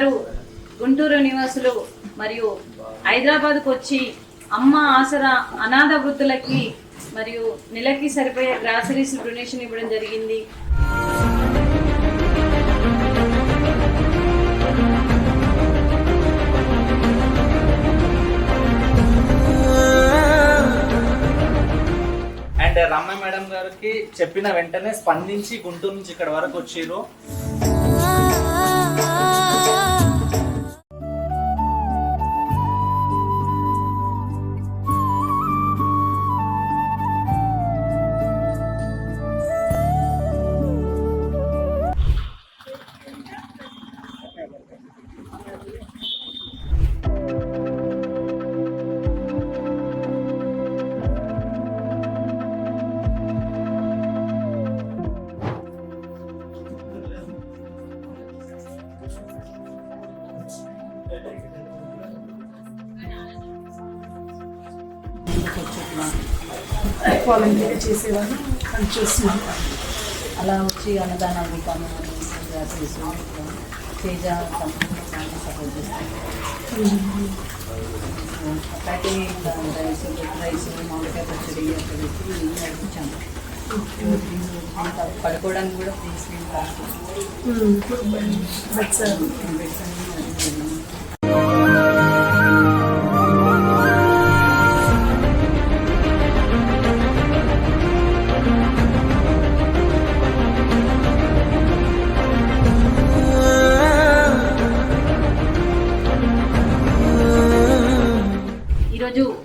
గారు గుంటూరు నివాసులు మరియు హైదరాబాద్కు వచ్చి అమ్మ ఆసరా అనాథ వృద్ధులకి మరియు నెలకి సరిపోయే గ్రాసరీస్ డొనేషన్ ఇవ్వడం జరిగింది. అండ్ రమ్య మేడం గారికి చెప్పిన వెంటనే స్పందించి గుంటూరు నుంచి ఇక్కడ వరకు వచ్చారు. వచ్చిర్రు వాలంటీర్ చేసేవాళ్ళు అది చూస్తున్నాను అలా వచ్చి అన్నదానాలు గ్రాసరీస్ తేజ కంపెనీ చాలా సపోర్ట్ అక్కడికి రైస్ రైస్ మామిడికాయ పచ్చడి అక్కడ పెట్టి నడిపించాము. పడుకోవడానికి కూడా తీసుకుని బట్ సార్ ఈరోజు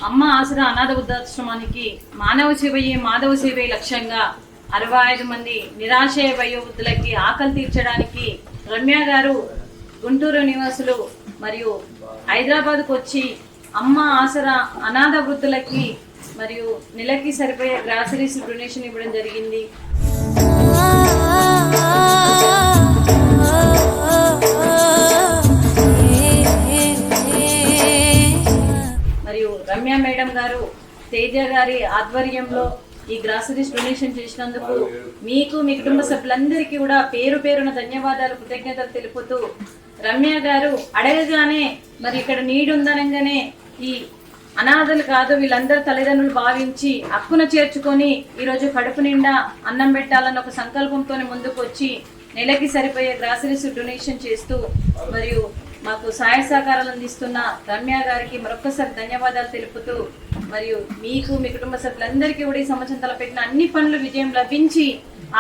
అమ్మ ఆసరా అనాథ వృద్ధాశ్రమానికి మానవ సేవయే మాధవ సేవే లక్ష్యంగా అరవై ఐదు మంది నిరాశయ వయోవృద్ధులకి ఆకలి తీర్చడానికి రమ్య గారు గుంటూరు నివాసులు మరియు హైదరాబాద్కు వచ్చి అమ్మ ఆసరా అనాథ వృద్ధులకి మరియు నెలకి సరిపోయే గ్రాసరీస్ డొనేషన్ ఇవ్వడం జరిగింది. మేడం గారు తేజ గారి ఆధ్వర్యంలో ఈ గ్రాసరీస్ డొనేషన్ చేసినందుకు మీకు మీ కుటుంబ సభ్యులందరికీ కూడా పేరు పేరున ధన్యవాదాలు కృతజ్ఞతలు తెలుపుతూ రమ్య గారు అడగగానే మరి ఇక్కడ నీడు ఉందనగానే ఈ అనాథలు కాదు వీళ్ళందరూ తల్లిదండ్రులు భావించి అక్కున చేర్చుకొని ఈరోజు కడుపు నిండా అన్నం పెట్టాలన్న ఒక సంకల్పంతో ముందుకు వచ్చి నెలకి సరిపోయే గ్రాసరీస్ డొనేషన్ చేస్తూ మరియు మాకు సహాయ సహకారాలు అందిస్తున్న రమ్య గారికి మరొకసారి ధన్యవాదాలు తెలుపుతూ మరియు మీకు మీ కుటుంబ సభ్యులందరికీ కూడా ఈ సంవత్సరం తలపెట్టిన అన్ని పనులు విజయం లభించి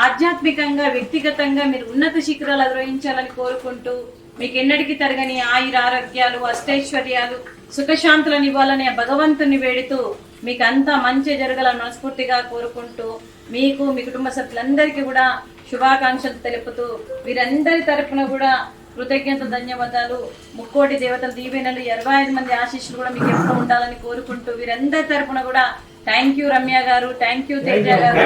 ఆధ్యాత్మికంగా వ్యక్తిగతంగా మీరు ఉన్నత శిఖరాలు అధిరోహించాలని కోరుకుంటూ మీకు ఎన్నటికీ తరగని ఆయుర ఆరోగ్యాలు అష్టైశ్వర్యాలు సుఖశాంతులను ఇవ్వాలనే భగవంతుని వేడుతూ మీకు అంతా మంచి జరగాలని మనస్ఫూర్తిగా కోరుకుంటూ మీకు మీ కుటుంబ సభ్యులందరికీ కూడా శుభాకాంక్షలు తెలుపుతూ వీరందరి తరపున కూడా కృతజ్ఞత ధన్యవాదాలు. ముక్కోటి దేవతల దీవెనలు. ఇరవై ఐదు మంది ఆశీస్సులు కూడా మీకు ఎప్పుడు ఉండాలని కోరుకుంటూ వీరందరి తరపున కూడా థ్యాంక్ యూ రమ్య గారు. Thank you Teja garu.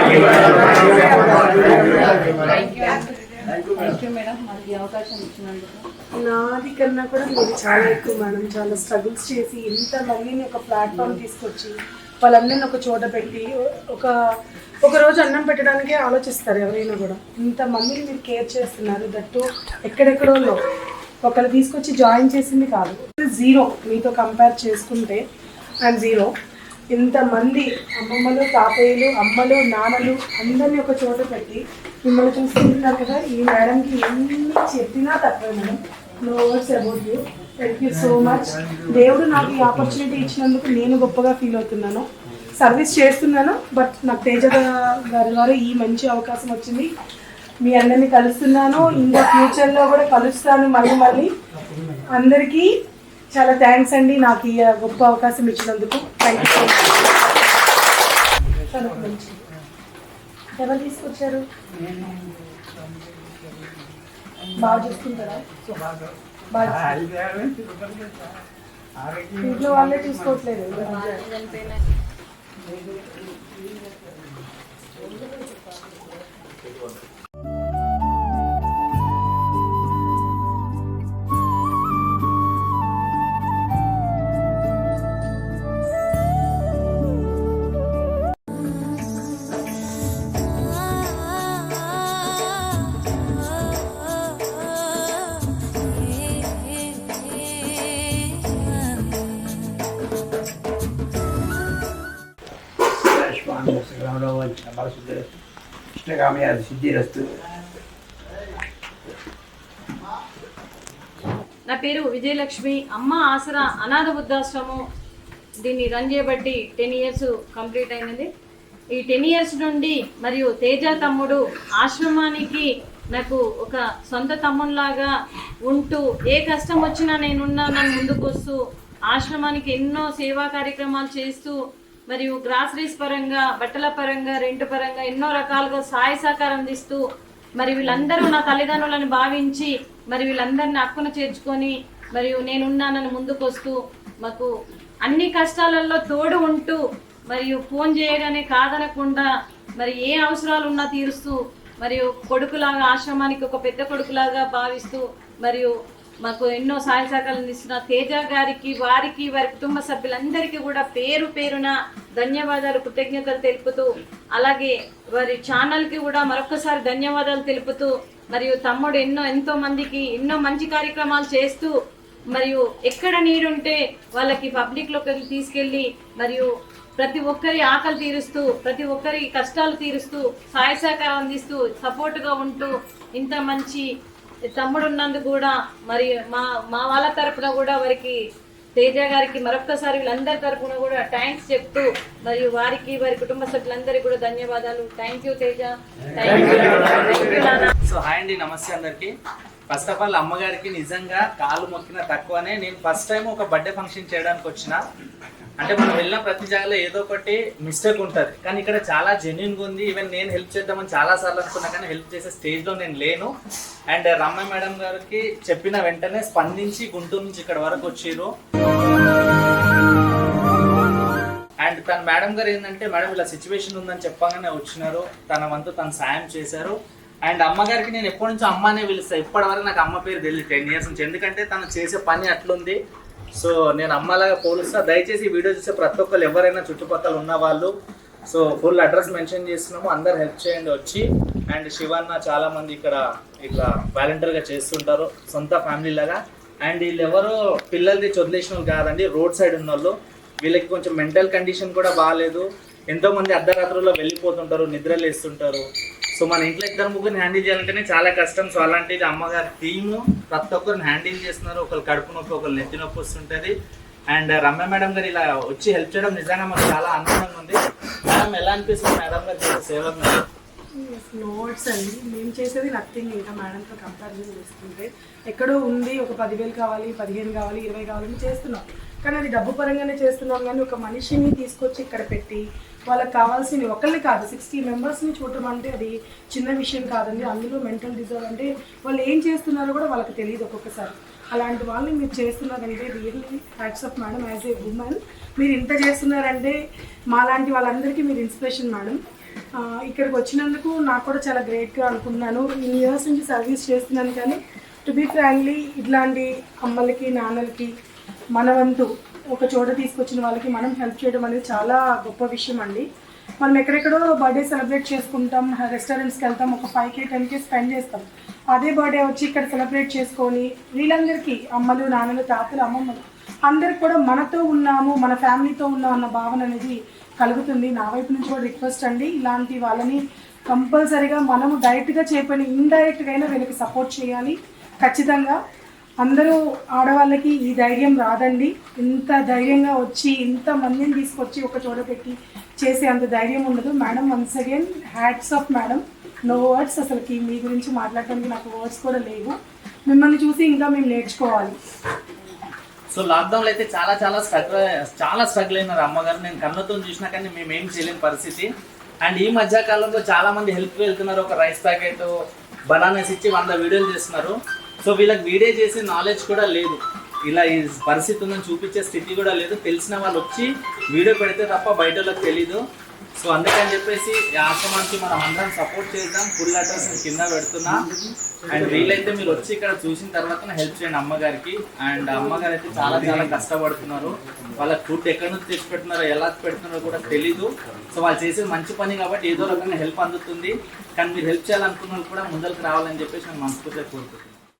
Thank you thank you madam మనకి ఈ అవకాశం ఇచ్చినందుకు. నాది కన్నా కూడా మీరు చాలా ఎక్కువ మేడం చాలా స్ట్రగుల్స్ చేసి ఇంత మందిని ఒక ప్లాట్ఫామ్ తీసుకొచ్చి వాళ్ళందరిని ఒక చోట పెట్టి ఒక ఒక రోజు అన్నం పెట్టడానికే ఆలోచిస్తారు ఎవరైనా కూడా. ఇంత మందిని మీరు కేర్ చేస్తున్నారు దట్టు ఎక్కడెక్కడో ఒకళ్ళు తీసుకొచ్చి జాయిన్ చేసింది కాదు. జీరో మీతో కంపేర్ చేసుకుంటే అండ్ జీరో ఇంతమంది అమ్మమ్మలు తాతయ్యలు అమ్మలు నాన్నలు అందరినీ ఒక చోట పెట్టి మిమ్మల్ని చూసుకుంటున్నారు కదా ఈ మేడంకి ఎన్ని చెప్పినా తప్పే madam. No words about you thank you so much దేవుడు నాకు ఈ ఆపర్చునిటీ ఇచ్చినందుకు నేను గొప్పగా ఫీల్ అవుతున్నాను. సర్వీస్ చేస్తున్నాను బట్ నాకు తేజ గారి ద్వారా ఈ మంచి అవకాశం వచ్చింది. మీ అందరినీ కలుస్తున్నాను ఇంకా ఫ్యూచర్లో కూడా కలుస్తాను మళ్ళీ మళ్ళీ. అందరికీ చాలా థ్యాంక్స్ అండి నాకు ఈ గొప్ప అవకాశం ఇచ్చినందుకు. Thank you so much. ఎవరు తీసుకొచ్చారు? బాగా చూసుకుంటారా? ఇంట్లో వాళ్ళే చూసుకోవట్లేదు. Maybe that ఈ మధ్య. సిద్ధిరస్తు నా పేరు విజయలక్ష్మి. అమ్మ ఆసరా అనాథ వృద్ధాశ్రమం. దీన్ని రన్ చేయబట్టి టెన్ ఇయర్స్ కంప్లీట్ అయినది. ఈ టెన్ ఇయర్స్ నుండి మరియు తేజ తమ్ముడు ఆశ్రమానికి నాకు ఒక సొంత తమ్మునిలాగా ఉంటూ ఏ కష్టం వచ్చినా నేనున్నా నన్ను ముందుకు వస్తూ ఆశ్రమానికి ఎన్నో సేవా కార్యక్రమాలు చేస్తూ మరియు గ్రాసరీస్ పరంగా బట్టల పరంగా రెంట్ పరంగా ఎన్నో రకాలుగా సహాయ సహకారం అందిస్తూ మరి వీళ్ళందరూ నా తల్లిదండ్రులను భావించి మరి వీళ్ళందరిని అక్కున చేర్చుకొని మరియు నేనున్నానని ముందుకు వస్తూ మాకు అన్ని కష్టాలలో తోడు ఉంటూ మరియు ఫోన్ చేయగానే కాదనకుండా మరి ఏ అవసరాలు ఉన్నా తీరుస్తూ మరియు కొడుకులాగా ఆశ్రమానికి ఒక పెద్ద కొడుకులాగా భావిస్తూ మరియు మాకు ఎన్నో సహాయ సహకారాలు ఇస్తున్న తేజ గారికి వారికి వారి కుటుంబ సభ్యులందరికీ కూడా పేరు పేరున ధన్యవాదాలు కృతజ్ఞతలు తెలుపుతూ అలాగే వారి ఛానల్కి కూడా మరొకసారి ధన్యవాదాలు తెలుపుతూ మరియు తమ్ముడు ఎన్నో ఎంతో మందికి ఎన్నో మంచి కార్యక్రమాలు చేస్తూ మరియు ఎక్కడ నీడుంటే వాళ్ళకి పబ్లిక్లోకి తీసుకెళ్ళి మరియు ప్రతి ఒక్కరి ఆకలి తీరుస్తూ ప్రతి ఒక్కరి కష్టాలు తీరుస్తూ సహాయ సహకారం అందిస్తూ సపోర్ట్గా ఉంటూ ఇంత మంచి తమ్ముడు ఉన్నందుకు కూడా మరి మా మా వాళ్ళ తరపున కూడా వారికి తేజ గారికి మరొక్కసారి వీళ్ళందరి తరపున కూడా థ్యాంక్స్ చెప్తూ మరియు వారికి వారి కుటుంబ సభ్యులందరికీ కూడా ధన్యవాదాలు. Thank you Teja. Thank you so hi అండి నమస్తే అందరికి. ఫస్ట్ ఆఫ్ ఆల్ అమ్మగారికి నిజంగా కాలు మొక్కిన తక్కువనే. నేను ఫస్ట్ టైం ఒక బర్త్డే ఫంక్షన్ చేయడానికి వచ్చిన. అంటే మనం వెళ్ళిన ప్రతి జాగాలో ఏదో ఒకటి మిస్టేక్ ఉంటుంది. కానీ ఇక్కడ చాలా జెన్యున్గా ఉంది. ఈవెన్ నేను హెల్ప్ చేద్దామని చాలా సార్లు అనుకున్నా కానీ హెల్ప్ చేసే స్టేజ్లో నేను లేను. అండ్ రమ్య మేడం గారికి చెప్పిన వెంటనే స్పందించి గుంటూరు నుంచి ఇక్కడ వరకు వచ్చిర్రు. అండ్ తన మేడం గారు ఏంటంటే మేడం ఇలా సిచ్యువేషన్ ఉందని చెప్పగానే వచ్చినారు. తన వంతు తను సాయం చేశారు. అండ్ అమ్మగారికి నేను ఎప్పటి నుంచో అమ్మనే పిలుస్తాను ఇప్పటి వరకు నాకు అమ్మ పేరు తెలియదు టెన్ ఇయర్స్ నుంచి. ఎందుకంటే తను చేసే పని అట్లుంది. సో నేను అమ్మలాగా పోలుస్తా. దయచేసి ఈ వీడియో చూసే ప్రతి ఒక్కరు ఎవరైనా చుట్టుపక్కల ఉన్న వాళ్ళు. సో ఫుల్ అడ్రస్ మెన్షన్ చేస్తున్నాము. అందరు హెల్ప్ చేయండి వచ్చి. అండ్ శివన్న చాలా మంది ఇక్కడ ఇట్లా వాలంటీర్గా చేస్తుంటారు. సొంత ఫ్యామిలీ లాగా. అండ్ వీళ్ళు ఎవరో పిల్లలది వదిలేసిన వాళ్ళు కాదండి. రోడ్ సైడ్ ఉన్న వాళ్ళు వీళ్ళకి కొంచెం మెంటల్ కండిషన్ కూడా బాగాలేదు ఎంతోమంది అర్ధరాత్రుల్లో వెళ్ళిపోతుంటారు నిద్రలేస్తుంటారు. సో మన ఇంట్లో ఇద్దరు ముగ్గురిని హ్యాండిల్ చేయాలంటేనే చాలా కష్టం. సో అలాంటిది అమ్మగారి థీమ్ ప్రతి ఒక్కరిని హ్యాండిల్ చేస్తున్నారు. ఒకరు కడుపు నొప్పి ఒకరు నెత్తి నొప్పి వస్తుంటుంది. అండ్ రమ్య మేడం గారు ఇలా వచ్చి హెల్ప్ చేయడం నిజంగా మాకు చాలా ఆనందంగా ఉంది. మేడం ఎలా అనిపిస్తుంది మేడం గారు చేసే సేవ నోట్స్ అండి. మేము చేసేది నథింగ్ ఇంకా మేడంతో కంపారిజన్ చేసుకుంటే. ఎక్కడో ఉంది ఒక పదివేలు కావాలి పదిహేను కావాలి ఇరవై కావాలని చేస్తున్నాం. కానీ అది డబ్బు పరంగానే చేస్తున్నాం కానీ ఒక మనిషిని తీసుకొచ్చి ఇక్కడ పెట్టి వాళ్ళకి కావాల్సిన ఒకళ్ళని కాదు సిక్స్టీ మెంబర్స్ని చూడటం అంటే అది చిన్న విషయం కాదండి. అందులో మెంటల్ డిజార్డర్ అంటే వాళ్ళు ఏం చేస్తున్నారో కూడా వాళ్ళకి తెలియదు ఒక్కొక్కసారి. అలాంటి వాళ్ళని మీరు చేస్తున్నారంటే really hats off madam as a woman మీరు ఇంత చేస్తున్నారంటే మాలాంటి వాళ్ళందరికీ మీరు ఇన్స్పిరేషన్ మేడం ఇక్కడికి వచ్చినందుకు నాకు కూడా చాలా గ్రేట్గా అనుకున్నాను ఇన్ని ఇయర్స్ నుంచి సర్వీస్ చేస్తున్నాను కానీ టు బీ ఫ్రాంక్లీ ఇట్లాంటి అమ్మలకి నాన్నలకి మన వంతు ఒక చోట తీసుకొచ్చిన వాళ్ళకి మనం హెల్ప్ చేయడం అనేది చాలా గొప్ప విషయం అండి మనం ఎక్కడెక్కడో బర్త్డే సెలబ్రేట్ చేసుకుంటాం రెస్టారెంట్స్కి వెళ్తాం ఒక five K ten K spend చేస్తాం. అదే బర్త్డే వచ్చి ఇక్కడ సెలబ్రేట్ చేసుకొని వీళ్ళందరికీ అమ్మలు నాన్నలు తాతలు అమ్మమ్మలు అందరికి కూడా మనతో ఉన్నాము మన ఫ్యామిలీతో ఉన్నాం అన్న భావన అనేది కలుగుతుంది. నా వైపు నుంచి కూడా రిక్వెస్ట్ అండి. ఇలాంటి వాళ్ళని కంపల్సరీగా మనము డైరెక్ట్గా చేయపని ఇండైరెక్ట్గా అయినా వీళ్ళకి సపోర్ట్ చేయాలి. ఖచ్చితంగా అందరూ ఆడవాళ్ళకి ఈ ధైర్యం రాదండి. ఇంత ధైర్యంగా వచ్చి ఇంత మందిని తీసుకొచ్చి ఒక చోట పెట్టి చేసే అంత ధైర్యం ఉండదు. Madam once again hats off madam no words అసలుకి. మీ గురించి మాట్లాడడానికి నాకు వర్డ్స్ కూడా లేవు. మిమ్మల్ని చూసి ఇంకా మేము నేర్చుకోవాలి. సో లాక్డౌన్లో అయితే చాలా చాలా స్ట్రగుల్ చాలా స్ట్రగుల్ అయినారు అమ్మగారు. నేను కళ్ళతో చూసినా కానీ మేము ఏం చేయలేని పరిస్థితి. అండ్ ఈ మధ్య కాలంలో చాలా మంది హెల్ప్ వెళ్తున్నారు. ఒక రైస్ ప్యాకెట్ బనానాస్ ఇచ్చి వంద వీడియోలు చేస్తున్నారు. సో వీళ్ళకి వీడియో చేసే నాలెడ్జ్ కూడా లేదు. ఇలా ఈ పరిస్థితి ఉందని చూపించే స్థితి కూడా లేదు. తెలిసిన వాళ్ళు వచ్చి వీడియో పెడితే తప్ప బయట వాళ్ళకి తెలీదు. సో అందుకని చెప్పేసి ఈ ఆశ్రమానికి మనం అందరం సపోర్ట్ చేద్దాం. ఫుల్ అడ్రస్ కింద పెడుతున్నా. అండ్ వీలైతే మీరు వచ్చి ఇక్కడ చూసిన తర్వాత హెల్ప్ చేయండి అమ్మగారికి. అండ్ అమ్మగారు అయితే చాలా చాలా కష్టపడుతున్నారు. వాళ్ళ ఫుడ్ ఎక్కడి నుంచి తెచ్చి పెడుతున్నారో ఎలా పెడుతున్నారో కూడా తెలీదు. సో వాళ్ళు చేసేది మంచి పని కాబట్టి ఏదో రకంగా హెల్ప్ అందుతుంది. కానీ మీరు హెల్ప్ చేయాలనుకున్న కూడా ముందరికి రావాలని చెప్పేసి నేను మనస్ఫూర్తిగా కోరుకుంటున్నాను.